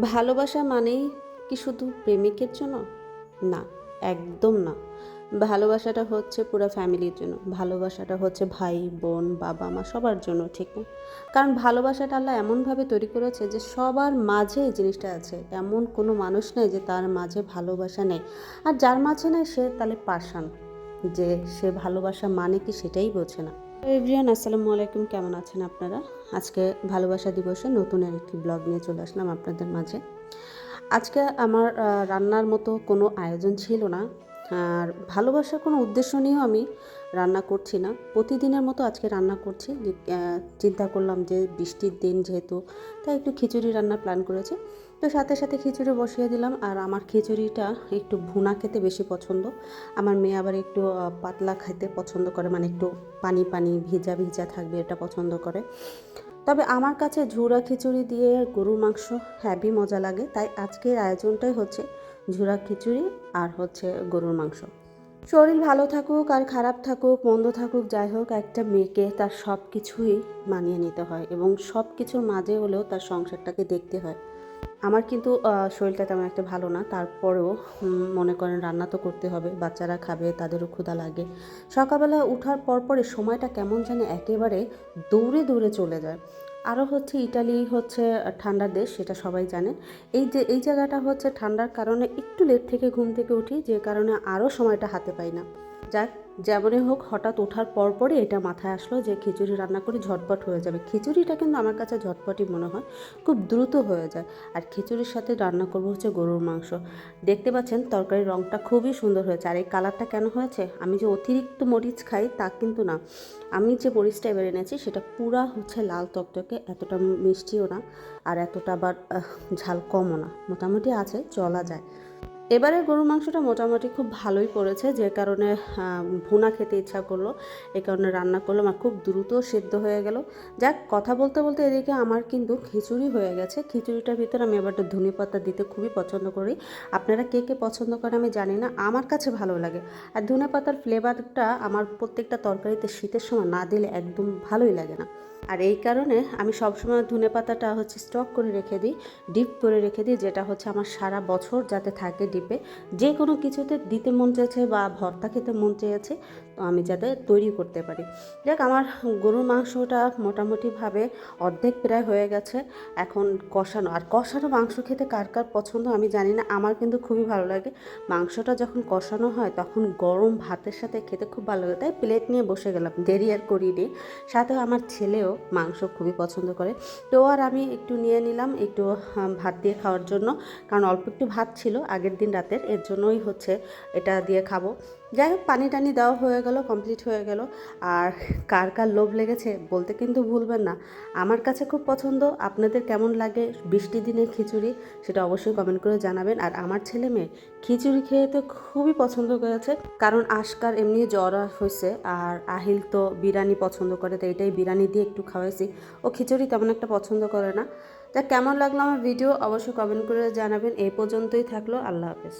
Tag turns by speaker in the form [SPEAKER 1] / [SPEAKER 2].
[SPEAKER 1] ভালোবাসা মানেই কি শুধু প্রেমিকের জন্য? না, একদম না। ভালোবাসাটা হচ্ছে পুরো ফ্যামিলির জন্য। ভালোবাসাটা হচ্ছে ভাই, বোন, বাবা, মা, সবার জন্য, ঠিক না? কারণ ভালোবাসাটা আল্লাহ এমনভাবে তৈরি করেছে যে সবার মাঝে এই জিনিসটা আছে। এমন কোনো মানুষ নেই যে তার মাঝে ভালোবাসা নেই। আর যার মাঝে নেই সে তাহলে পাশান যে সে ভালোবাসা মানে কি সেটাই বোঝে না। এভরিয়ান আসসালামু আলাইকুম। কেমন আছেন আপনারা? আজকে ভালোবাসা দিবসে নতুন একটি ব্লগ নিয়ে চলে আসলাম আপনাদের মাঝে। আজকে আমার রান্নার মতো কোনো আয়োজন ছিল না। আর ভালোবাসার কোনো উদ্দেশ্য নিয়েও আমি রান্না করছি না। প্রতিদিনের মতো আজকে রান্না করছি। চিন্তা করলাম যে বৃষ্টির দিন যেহেতু, তাই একটু খিচুড়ি রান্নার প্ল্যান করেছি। তো সাথে সাথে খিচুড়ি বসিয়ে দিলাম। আর আমার খিচুড়িটা একটু ভুনা খেতে বেশি পছন্দ। আমার মেয়ে আবার একটু পাতলা খেতে পছন্দ করে মানে একটু পানি পানি, ভিজা ভিজা থাকবে এটা পছন্দ করে। তবে আমার কাছে ঝুরা খিচুড়ি দিয়ে গরুর মাংস হ্যাভি মজা লাগে। তাই আজকের আয়োজনটাই হচ্ছে ঝুরা খিচুড়ি আর হচ্ছে গরুর মাংস। শরীর ভালো থাকুক আর খারাপ থাকুক, মন্দ থাকুক, যাই হোক, একটা মেয়েকে তার সব কিছুই মানিয়ে নিতে হয় এবং সব কিছুর মাঝে হলেও তার সংসারটাকে দেখতে হয়। আমার কিন্তু শরীরটা তেমন একটা ভালো না। তারপরেও মনে করেন রান্না তো করতে হবে, বাচ্চারা খাবে, তাদেরও ক্ষুধা লাগে। সকালবেলা উঠার পরপরই সময়টা কেমন জানে একেবারে দৌড়ে দৌড়ে চলে যায়। আরও হচ্ছে ইটালি, হচ্ছে ঠান্ডার দেশ, সেটা সবাই জানে। এই যে, এই জায়গাটা হচ্ছে ঠান্ডার কারণে একটু লেট থেকে ঘুম থেকে উঠি, যে কারণে আরও সময়টা হাতে পাই না। যাক, যেমনই হোক, হঠাৎ ওঠার পরপরই এটা মাথায় আসলো যে খিচুড়ি রান্না করে ঝটপট হয়ে যাবে। খিচুড়িটা কিন্তু আমার কাছে ঝটপটই মনে হয়, খুব দ্রুত হয়ে যায়। আর খিচুড়ির সাথে রান্না করব হচ্ছে গরুর মাংস। দেখতে পাচ্ছেন, তরকারির রঙটা খুবই সুন্দর হয়েছে। আর এই কালারটা কেন হয়েছে? আমি যে অতিরিক্ত মরিচ খাই তা কিন্তু না। আমি যে মরিচটা এবার এনেছি, সেটা পুরা হচ্ছে লাল টকটকে এতটা মিষ্টিও না, আর এতটা আবার ঝাল কমও না। মোটামুটি আছে, চলা যায়। এবারে গরুর মাংসটা মোটামুটি খুব ভালোই পড়েছে, যে কারণে ভুনা খেতে ইচ্ছা করল এই কারণে রান্না করলাম আর খুব দ্রুত সেদ্ধ হয়ে গেল। যাক, কথা বলতে বলতে এদিকে আমার কিন্তু খিচুড়ি হয়ে গেছে। খিচুড়িটার ভিতরে আমি এবার ধনে পাতা দিতে খুবই পছন্দ করি। আপনারা কে কে পছন্দ করেন আমি জানি না, আমার কাছে ভালো লাগে। আর ধনে পাতার ফ্লেভারটা আমার প্রত্যেকটা তরকারিতে শীতের সময় না দিলে একদম ভালোই লাগে না। আর এই কারণে আমি সবসময় ধনে পাতাটা হচ্ছে স্টক করে রেখে দিই, ডিপ করে রেখে দিই, যেটা হচ্ছে আমার সারা বছর যাতে থাকে ডিপে যে কোনো কিছুতে দিতে মন চেয়েছে বা ভর্তা খেতে মন চেয়েছে তো আমি যাতে তৈরি করতে পারি। দেখ আমার গরুর মাংসটা মোটামুটিভাবে অর্ধেক প্রায় হয়ে গেছে। এখন কষানো, আর কষানো মাংস খেতে কার কার পছন্দ আমি জানি না, আমার কিন্তু খুবই ভালো লাগে। মাংসটা যখন কষানো হয়, তখন গরম ভাতের সাথে খেতে খুব ভালো লাগে। তাই প্লেট নিয়ে বসে গেলাম, দেরি আর করিনি। সাথে আমার ছেলেও মাংস খুবই পছন্দ করে। তো আর আমি একটু নিয়ে নিলাম একটু ভাত দিয়ে খাওয়ার জন্য। কারণ অল্প একটু ভাত ছিল, আগের দিন রাতের এর জন্যই হচ্ছে এটা দিয়ে খাব। যাই হোক পানি টানি দেওয়া হয়ে গেল কমপ্লিট হয়ে গেল। আর কার কার লোভ লেগেছে বলতে কিন্তু ভুলবেন না। আমার কাছে খুব পছন্দ, আপনাদের কেমন লাগে বৃষ্টি দিনে খিচুড়ি সেটা অবশ্যই কমেন্ট করে জানাবেন। আর আমার ছেলে মেয়ে খিচুড়ি খেয়ে তো খুবই পছন্দ করেছে, কারণ আশকার এমনি জ্বর হয়েছে আর আহিল তো বিরিয়ানি পছন্দ করে, তো এটাই বিরিয়ানি দিয়ে একটু খাওয়াইছি। ও খিচুড়ি তেমন একটা পছন্দ করে না। তা কেমন লাগল আমার ভিডিও অবশ্যই কমেন্ট করে জানাবেন। এই পর্যন্তই থাকল। আল্লাহ হাফেজ।